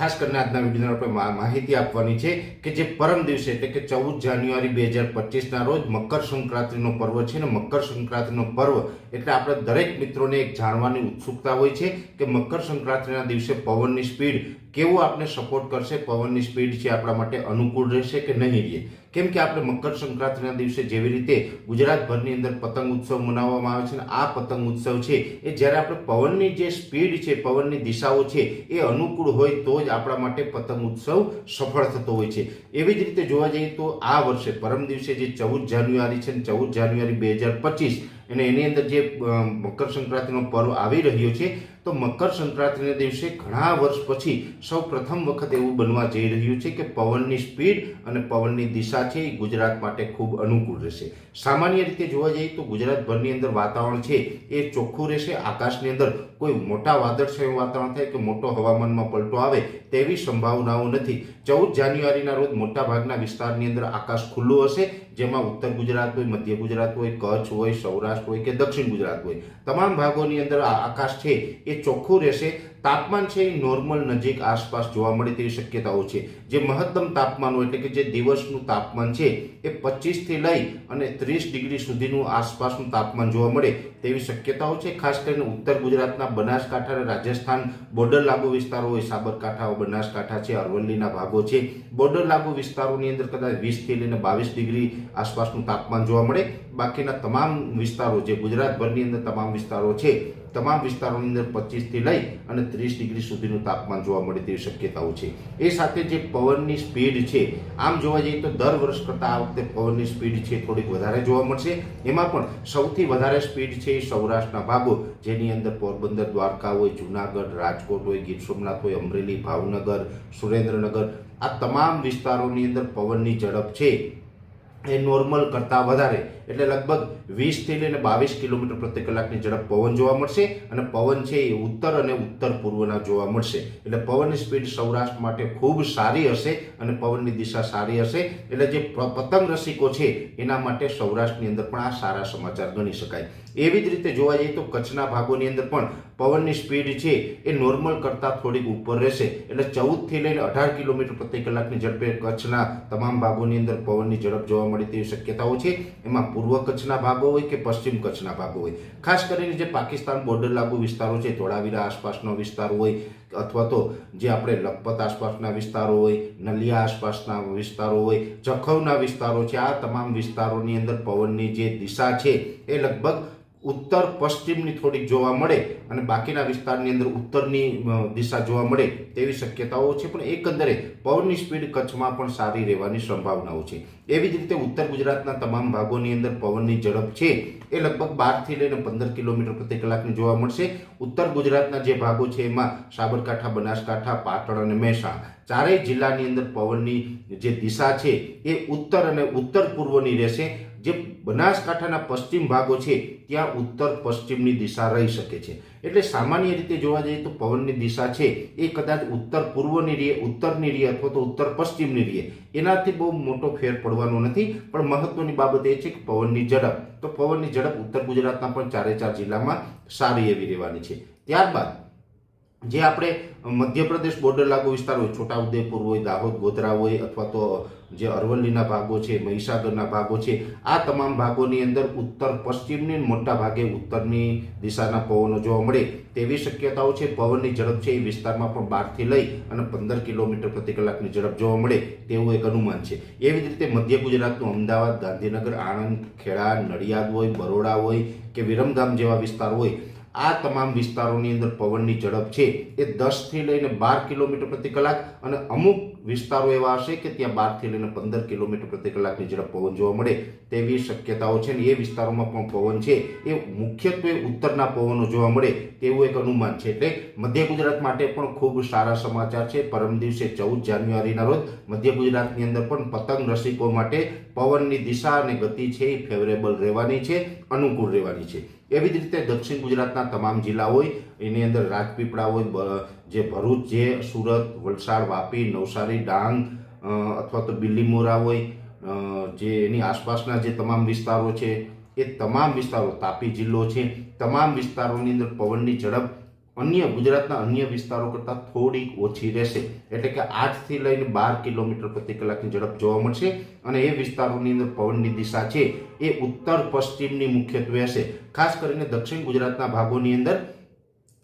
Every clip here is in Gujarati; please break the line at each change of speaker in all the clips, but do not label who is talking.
ખાસ કરીને આજના વિડીયોમાં આપણે માહિતી આપવાની છે કે જે પરમ દિવસે એટલે કે ચૌદ જાન્યુઆરી બે હજાર પચીસના રોજ મકર સંક્રાંતિનો પર્વ છે ને મકર સંક્રાંતિનો પર્વ એટલે આપણે દરેક મિત્રોને એક જાણવાની ઉત્સુકતા હોય છે કે મકર સંક્રાંતિના દિવસે પવનની સ્પીડ કેવો આપણે સપોર્ટ કરશે, પવનની સ્પીડ છે આપણા માટે અનુકૂળ રહેશે કે નહીં રહે? કેમ કે આપણે મકર સંક્રાંતિના દિવસે જેવી રીતે ગુજરાતભરની અંદર પતંગ ઉત્સવ મનાવવામાં આવે છે અને આ પતંગ ઉત્સવ છે, એ જ્યારે આપણે પવનની જે સ્પીડ છે, પવનની દિશાઓ છે, એ અનુકૂળ હોય તો જ આપણા માટે પતંગ ઉત્સવ સફળ થતો હોય છે. એવી જ રીતે જોવા જઈએ તો આ વર્ષે પરમ દિવસે જે ચૌદ જાન્યુઆરી છે ને ચૌદ જાન્યુઆરી બે હજાર પચીસ, અને એની અંદર જે મકર સંક્રાંતિનો પર્વ આવી રહ્યો છે તો મકર સંક્રાંતિના દિવસે ઘણા વર્ષ પછી સૌ પ્રથમ વખત એવું બનવા જઈ રહ્યું છે કે પવનની સ્પીડ અને પવનની દિશા છે એ ગુજરાત માટે ખૂબ અનુકૂળ રહેશે. સામાન્ય રીતે જોવા જઈએ તો ગુજરાતભરની અંદર વાતાવરણ છે એ ચોખ્ખું રહેશે, આકાશની અંદર કોઈ મોટા વાદળછાયું વાતાવરણ થાય કે મોટો હવામાનમાં પલટો આવે તેવી સંભાવનાઓ નથી. ચૌદ જાન્યુઆરીના રોજ મોટા ભાગના વિસ્તારની અંદર આકાશ ખુલ્લું હશે, જેમાં ઉત્તર ગુજરાત હોય, મધ્ય ગુજરાત હોય, કચ્છ હોય, સૌરાષ્ટ્ર હોય કે દક્ષિણ ગુજરાત હોય. તમામ ભાગોની અંદર આકાશ છે, એ ચોખ્ખું રહેશે. તાપમાન છે એ નોર્મલ નજીક આસપાસ જોવા મળે તેવી શક્યતાઓ છે. જે મહત્તમ તાપમાન હોય એટલે કે જે દિવસનું તાપમાન છે, એ પચીસથી લઈ અને ત્રીસ ડિગ્રી સુધીનું આસપાસનું તાપમાન જોવા મળે તેવી શક્યતાઓ છે, ખાસ કરીને ઉત્તર ગુજરાતના બનાસકાંઠા અને રાજસ્થાન બોર્ડર લાગુ વિસ્તારો હોય સાબરકાંઠા બનાસકાંઠા છે, અરવલ્લીના ભાગો છે. બોર્ડર લાગુ વિસ્તારોની અંદર કદાચ વીસથી લઈને બાવીસ ડિગ્રી આસપાસનું તાપમાન જોવા મળે. બાકીના તમામ વિસ્તારો જે ગુજરાતભરની અંદર તમામ વિસ્તારો છે, તમામ વિસ્તારોની અંદર પચીસથી લઈ અને ત્રીસ ડિગ્રી સુધીનું તાપમાન જોવા મળે તેવી શક્યતાઓ છે. એ સાથે જે પવનની સ્પીડ છે, આમ જોવા જઈએ તો દર વર્ષ કરતાં આ વખતે પવનની સ્પીડ છે થોડીક વધારે જોવા મળશે. એમાં પણ સૌથી વધારે સ્પીડ છે એ સૌરાષ્ટ્રના ભાગો, જેની અંદર પોરબંદર, દ્વારકા હોય, જુનાગઢ, રાજકોટ હોય, ગીર સોમનાથ હોય, અમરેલી, ભાવનગર, સુરેન્દ્રનગર, આ તમામ વિસ્તારોની અંદર પવનની ઝડપ છે. એ નોર્મલ કરતાં વધારે એટલે લગભગ વીસથી લઈને બાવીસ કિલોમીટર પ્રતિ કલાકની ઝડપ પવન જોવા મળશે અને પવન છે એ ઉત્તર અને ઉત્તર પૂર્વના જોવા મળશે. એટલે પવનની સ્પીડ સૌરાષ્ટ્ર માટે ખૂબ સારી હશે અને પવનની દિશા સારી હશે. એટલે જે પતંગ રસિકો છે, એના માટે સૌરાષ્ટ્રની અંદર પણ આ સારા સમાચાર ગણી શકાય. એવી જ રીતે જોવા જઈએ તો કચ્છના ભાગોની અંદર પણ પવનની સ્પીડ છે એ નોર્મલ કરતાં થોડીક ઉપર રહેશે. એટલે ચૌદથી લઈને અઢાર કિલોમીટર પ્રતિ કલાકની ઝડપે કચ્છના તમામ ભાગોની અંદર પવનની ઝડપ જોવા મળે તેવી શક્યતાઓ છે. એમાં પૂર્વ કચ્છના ભાગો હોય કે પશ્ચિમ કચ્છના ભાગો હોય? ખાસ કરીને જે પાકિસ્તાન બોર્ડર લાગુ વિસ્તારો છે, ધોળાવીરા આસપાસનો વિસ્તાર હોય, અથવા તો જે આપણે લખપત આસપાસના વિસ્તારો હોય, નલિયા આસપાસના વિસ્તારો હોય, જખૌના વિસ્તારો છે, આ તમામ વિસ્તારોની અંદર પવનની જે દિશા છે એ લગભગ ઉત્તર પશ્ચિમની થોડીક જોવા મળે અને બાકીના વિસ્તારની અંદર ઉત્તરની દિશા જોવા મળે તેવી શક્યતાઓ છે. પણ એકંદરે પવનની સ્પીડ કચ્છમાં પણ સારી રહેવાની સંભાવનાઓ છે. એવી જ રીતે ઉત્તર ગુજરાતના તમામ ભાગોની અંદર પવનની ઝડપ છે એ લગભગ બારથી લઈને પંદર કિલોમીટર પ્રતિ કલાકની જોવા મળશે. ઉત્તર ગુજરાતના જે ભાગો છે એમાં સાબરકાંઠા, બનાસકાંઠા, પાટણ અને મહેસાણા. ચારેય જિલ્લાની અંદર પવનની જે દિશા છે એ ઉત્તર અને ઉત્તર પૂર્વની રહેશે. જે બનાસકાંઠાના પશ્ચિમ ભાગો છે ત્યાં ઉત્તર પશ્ચિમની દિશા રહી શકે છે. એટલે સામાન્ય રીતે જોવા જઈએ તો પવનની દિશા છે એ કદાચ ઉત્તર પૂર્વની રીએ, ઉત્તરની રહે અથવા તો ઉત્તર પશ્ચિમની રહે એનાથી બહુ મોટો ફેર પડવાનો નથી. પણ મહત્વની બાબત એ છે કે પવનની ઝડપ. તો પવનની ઝડપ ઉત્તર ગુજરાતના પણ ચારે ચાર જિલ્લામાં સારી એવી રહેવાની છે. ત્યારબાદ જે આપણે મધ્યપ્રદેશ બોર્ડર લાગુ વિસ્તાર હોય, છોટાઉદેપુર હોય, દાહોદ, ગોધરા હોય, અથવા તો જે અરવલ્લીના ભાગો છે, મહીસાગરના ભાગો છે, આ તમામ ભાગોની અંદર ઉત્તર પશ્ચિમની મોટા ભાગે ઉત્તરની દિશાના પવનો જોવા મળે તેવી શક્યતાઓ છે. પવનની ઝડપ છે એ વિસ્તારમાં પણ બારથી લઈ અને પંદર કિલોમીટર પ્રતિ કલાકની ઝડપ જોવા મળે તેવું એક અનુમાન છે. એવી જ રીતે મધ્ય ગુજરાતનું અમદાવાદ, ગાંધીનગર, આણંદ, ખેડા, નડિયાદ હોય, બરોડા હોય કે વિરમગામ જેવા વિસ્તાર હોય આ તમામ વિસ્તારોની અંદર પવનની ઝડપ છે. એ દસથી લઈને બાર કિલોમીટર પ્રતિ કલાક અને અમુક વિસ્તારો એવા હશે કે ત્યાં બારથી લઈને પંદર કિલોમીટર પ્રતિ કલાકની ઝડપ પવન જોવા મળે તેવી શક્યતાઓ છે ને એ વિસ્તારોમાં પણ પવન છે. એ મુખ્યત્વે ઉત્તરના પવનો જોવા મળે તેવું એક અનુમાન છે. એટલે મધ્ય ગુજરાત માટે પણ ખૂબ સારા સમાચાર છે. પરમ દિવસે ચૌદ જાન્યુઆરીના રોજ મધ્ય ગુજરાતની અંદર પણ પતંગ રસિકો માટે પવનની દિશા અને ગતિ છે એ ફેવરેબલ રહેવાની છે, અનુકૂળ રહેવાની છે. એવી જ રીતે દક્ષિણ ગુજરાતના તમામ જિલ્લા હોય એની અંદર રાજપીપળા હોય જે ભરૂચ, જે સુરત, વલસાડ, વાપી, નવસારી, ડાંગ અથવા તો બિલ્લીમોરા હોય જે એની આસપાસના જે તમામ વિસ્તારો છે, એ તમામ વિસ્તારો તાપી જિલ્લો છે. તમામ વિસ્તારોની અંદર પવનની ઝડપ અન્ય ગુજરાતના અન્ય વિસ્તારો કરતાં થોડીક ઓછી રહેશે. એટલે કે આઠથી લઈને બાર કિલોમીટર પ્રતિ કલાકની ઝડપ જોવા મળશે અને એ વિસ્તારોની અંદર પવનની દિશા છે એ ઉત્તર પશ્ચિમની મુખ્યત્વે હશે. ખાસ કરીને દક્ષિણ ગુજરાતના ભાગોની અંદર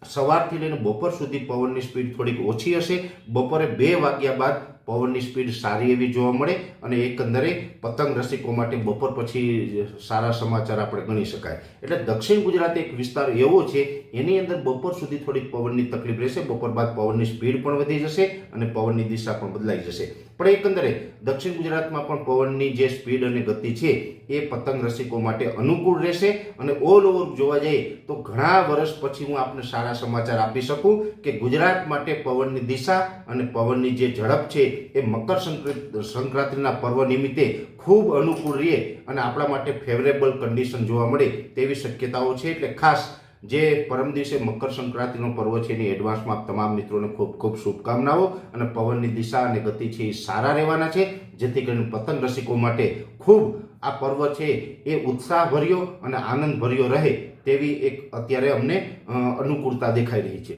સવારથી લઈને બપોર સુધી પવનની સ્પીડ થોડીક ઓછી હશે. બપોરે બે વાગ્યા બાદ પવનની સ્પીડ સારી એવી જોવા મળે અને એકંદરે પતંગ રસિકો માટે બપોર પછી સારા સમાચાર આપણે ગણી શકાય. એટલે દક્ષિણ ગુજરાત એક વિસ્તાર એવો છે, એની અંદર બપોર સુધી થોડીક પવનની તકલીફ રહેશે, બપોર બાદ પવનની સ્પીડ પણ વધી જશે અને પવનની દિશા પણ બદલાઈ જશે. પણ એકંદરે દક્ષિણ ગુજરાતમાં પણ પવનની જે સ્પીડ અને ગતિ છે, એ પતંગ રસિકો માટે અનુકૂળ રહેશે અને ઓલ ઓવર જોવા જઈએ તો ઘણા વર્ષ પછી હું આપને સારા સમાચાર આપી શકું કે ગુજરાત માટે પવનની દિશા અને પવનની જે ઝડપ છે એ મકર સંક્રાંતિ સંક્રાંતિના પર્વ નિમિત્તે ખૂબ અનુકૂળ રહે અને આપણા માટે ફેવરેબલ કન્ડિશન જોવા મળે તેવી શક્યતાઓ છે. એટલે ખાસ જે પરમ દિવસે મકર સંક્રાંતિનો પર્વ છે એની એડવાન્સમાં તમામ મિત્રોને ખૂબ ખૂબ શુભકામનાઓ અને પવનની દિશા અને ગતિ છે એ સારા રહેવાના છે. જેથી કરીને પતંગ રસિકો માટે ખૂબ આ પર્વ છે એ ઉત્સાહભર્યો અને આનંદભર્યો રહે તેવી એક અત્યારે અમને અનુકૂળતા દેખાઈ રહી છે.